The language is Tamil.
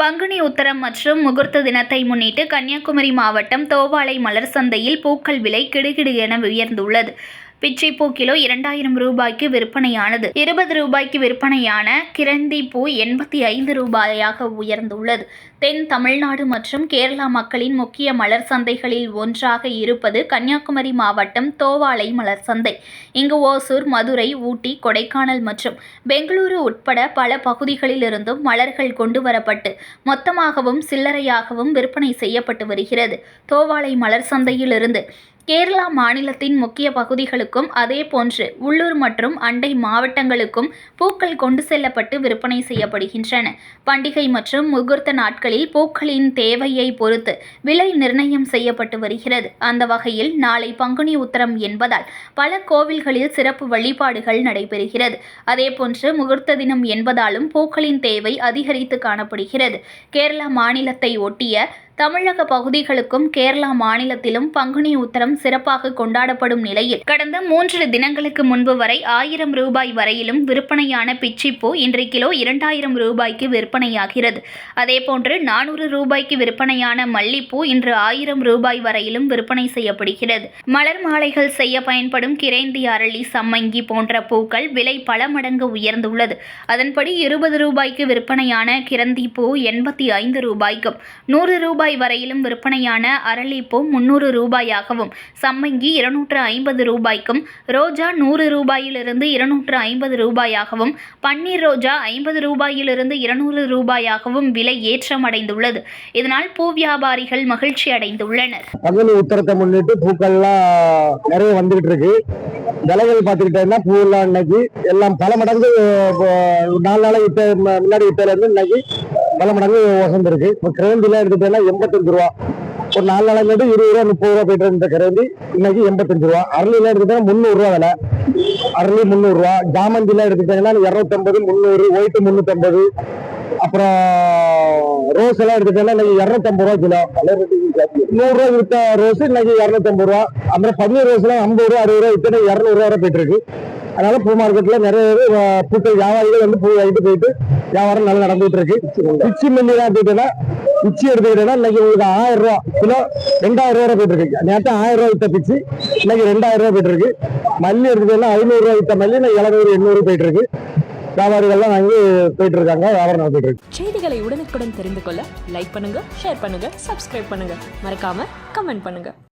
பங்குனி உத்தரம் மற்றும் முகூர்த்த தினத்தை முன்னிட்டு கன்னியாகுமரி மாவட்டம் தோவாளை மலர் சந்தையில் பூக்கள் விலை கிடுகிடு என உயர்ந்துள்ளது. பிச்சைப்பூ கிலோ இரண்டாயிரம் ரூபாய்க்கு விற்பனையானது. இருபது ரூபாய்க்கு விற்பனையான கிரந்தி பூ எண்பத்தி ஐந்து ரூபாயாக உயர்ந்துள்ளது. தென் தமிழ்நாடு மற்றும் கேரளா மக்களின் முக்கிய மலர் சந்தைகளில் ஒன்றாக இருப்பது கன்னியாகுமரி மாவட்டம் தோவாளை மலர் சந்தை. இங்கு ஓசூர் மதுரை ஊட்டி கொடைக்கானல் மற்றும் பெங்களூரு உட்பட பல பகுதிகளிலிருந்தும் மலர்கள் கொண்டு வரப்பட்டு மொத்தமாகவும் சில்லறையாகவும் விற்பனை செய்யப்பட்டு வருகிறது. தோவாளை மலர் சந்தையிலிருந்து கேரளா மாநிலத்தின் முக்கிய பகுதிகளுக்கும் அதேபோன்று உள்ளூர் மற்றும் அண்டை மாவட்டங்களுக்கும் பூக்கள் கொண்டு செல்லப்பட்டு விற்பனை செய்யப்படுகின்றன. பண்டிகை மற்றும் முகூர்த்த நாட்களில் பூக்களின் தேவையை பொறுத்து விலை நிர்ணயம் செய்யப்பட்டு வருகிறது. அந்த வகையில் நாளை பங்குனி உத்தரம் என்பதால் பல கோவில்களில் சிறப்பு வழிபாடுகள் நடைபெறுகிறது. அதேபோன்று முகூர்த்த தினம் என்பதாலும் பூக்களின் தேவை அதிகரித்து காணப்படுகிறது. கேரளா மாநிலத்தை ஒட்டிய தமிழக பகுதிகளுக்கும் கேரளா மாநிலத்திலும் பங்குனி உத்தரம் சிறப்பாக கொண்டாடப்படும் நிலையில் கடந்த மூன்று தினங்களுக்கு முன்பு வரை ஆயிரம் ரூபாய் வரையிலும் விற்பனையான பிச்சிப்பூ இன்று கிலோ இரண்டாயிரம் ரூபாய்க்கு விற்பனையாகிறது. அதேபோன்று நானூறு ரூபாய்க்கு விற்பனையான மல்லிப்பூ இன்று ஆயிரம் ரூபாய் வரையிலும் விற்பனை செய்யப்படுகிறது. மலர் மாலைகள் செய்ய பயன்படும் கிரேந்தி அரளி சம்மங்கி போன்ற பூக்கள் விலை பல மடங்கு உயர்ந்துள்ளது. அதன்படி இருபது ரூபாய்க்கு விற்பனையான கிரந்தி பூ எண்பத்தி ஐந்து ரூபாய்க்கும் நூறு ரூபாய் ரூபாய் வரையிலும் விற்பனையான அரளிப்பூ முன்னூறு ரூபாயாகவும் சம்மங்கி இருநூற்று ஐம்பது ரூபாய்க்கும் ரோஜா நூறு ரூபாயிலிருந்து இருநூற்று ஐம்பது ரூபாயாகவும் பன்னீர் ரோஜா ஐம்பது ரூபாயிலிருந்து இருநூறு ரூபாயாகவும் விலை ஏற்றமடைந்துள்ளது. இதனால் பூ வியாபாரிகள் மகிழ்ச்சி அடைந்துள்ளனர். பங்குனி உத்தரத்தை முன்னிட்டு பூக்கள்லாம் நிறைய வந்துகிட்டு இருக்கு. விலைகள் பார்த்துக்கிட்டேன்னா பூவெல்லாம் இன்னைக்கு எல்லாம் பல மடங்கு நாலு நாளை வித்த முன்னாடி இப்போ இருந்து இன்னைக்கு பல மடங்கு வசந்திருக்கு இப்போ கிரேந்தில எடுத்துட்டேன்னா எண்பத்தஞ்சு ரூபா. ஒரு நாலு நாளைக்கு மட்டும் இருபது ரூபா முப்பது ரூபா போயிட்டு இருந்த கிரேந்தி இன்னைக்கு எண்பத்தஞ்சு ரூபா. அரளிலாம் எடுத்துட்டா முந்நூறு ரூபா விலை. அரளி முந்நூறு ரூபா. ஜாமந்திலாம் எடுத்துட்டீங்கன்னா இரநூத்தம்பது முந்நூறு ஒயிட் முந்நூற்றம்பது அப்புறம் ரோஸ் எல்லாம் எடுத்துட்டேன்னா இன்னைக்கு இரநூத்தம்பது ரூபா கிலோ. நூறு ரூபா வித்த ரோஸ் இன்னைக்கு இரநூத்தம்பது ரூபா. அப்புறம் பன்னீர் ரோஸ் எல்லாம் ஐம்பது ரூபா அறுபது ரூபா இத்தனை இரநூறு ரூபா போயிட்டு இருக்கு. அதனால பூ மார்க்கெட்ல நிறைய பேர் பூக்கள் வியாபாரிகள் வந்து பூ வாங்கிட்டு போயிட்டு வியாபாரம் நல்லா நடந்துட்டு இருக்கு. பிச்சி மல்லி தான் எடுத்துக்கிட்டேன்னா பிச்சி எடுத்துக்கிட்டேன்னா இன்னைக்கு உங்களுக்கு ஆயிரம் ரூபா கிலோ ரெண்டாயிரம் ரூபா போயிட்டு இருக்கு. நேற்று ஆயிரம் ரூபா வித்த பிச்சி இன்னைக்கு ரெண்டாயிரம் ரூபா போயிட்டு இருக்கு. மல்லி எடுத்துக்கிட்டேன்னா ஐநூறு ரூபா வித்த மல்லி இன்னைக்கு எழுநூறு எண்ணூறு போயிட்டு இருக்கு. வியாபாரிகள்லாம் வாங்கி போயிட்டு இருக்காங்க வியாபாரம் நடந்துட்டு இருக்கு. செய்திகளை உடனுக்குடன் தெரிந்து கொள்ள லைக் பண்ணுங்க ஷேர் பண்ணுங்க சப்ஸ்கிரைப் பண்ணுங்க. மறக்காம கமெண்ட் பண்ணுங்க.